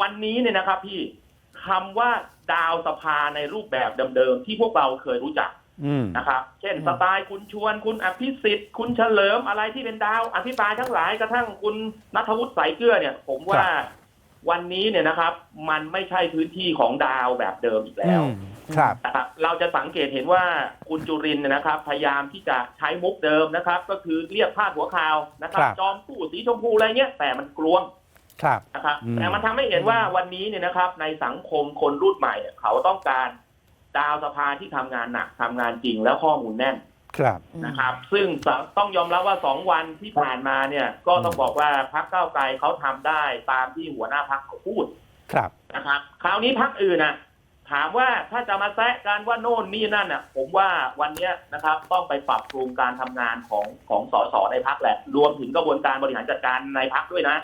วันนี้เนี่ยนะครับพี่คำว่าดาวสภาในรูปแบบเดิมๆที่พวกเราเคยรู้จักอืมนะครับเช่นอืมสไตล์คุณชวนคุณอภิสิทธิ์ คุณเฉลิมอะไรที่เป็นดาวอภิปรายทั้งหลายกระทั่งคุณนัทวุฒิสายเกลือเนี่ย ผมว่าวันนี้เนี่ยนะครับ มันไม่ใช่พื้นที่ของดาวแบบเดิมอีกแล้วอืมครับนะครับ เราจะสังเกตเห็นว่าคุณจุรินทร์เนยนะครับ พยายามที่จะใช้มุกเดิมนะครับ ก็คือเรียกพาดหัวข่าวนะครับครับจอมผู้สีชมพูอะไรเงี้ยแต่มันกลวง ครับนะครับอืมแต่มันทำให้เห็นว่าวันนี้เนี่ยนะครับ ในสังคมคนรุ่นใหม่เนี่ยเขาต้องการดาวสภาที่ทำงานหนักทำงานจริงแล้วข้อมูลแน่นครับนะครับ ซึ่งต้องยอมรับว่าสองวันที่ผ่านมาเนี่ย ก็ต้องบอกว่าพรรคก้าวไกลเขาทำได้ตามที่หัวหน้าพรรคเขาพูดครับนะครับ คราวนี้พักอื่นนะถามว่าถ้าจะมาแซะกันว่าโน่นนี่นั่นน่ะ ผมว่าวันเนี้ยนะครับ ต้องไปปรับปรุงการทำงานของของสสในพักแหละ รวมถึงกระบวนการบริหารจัดการในพักด้วยนะ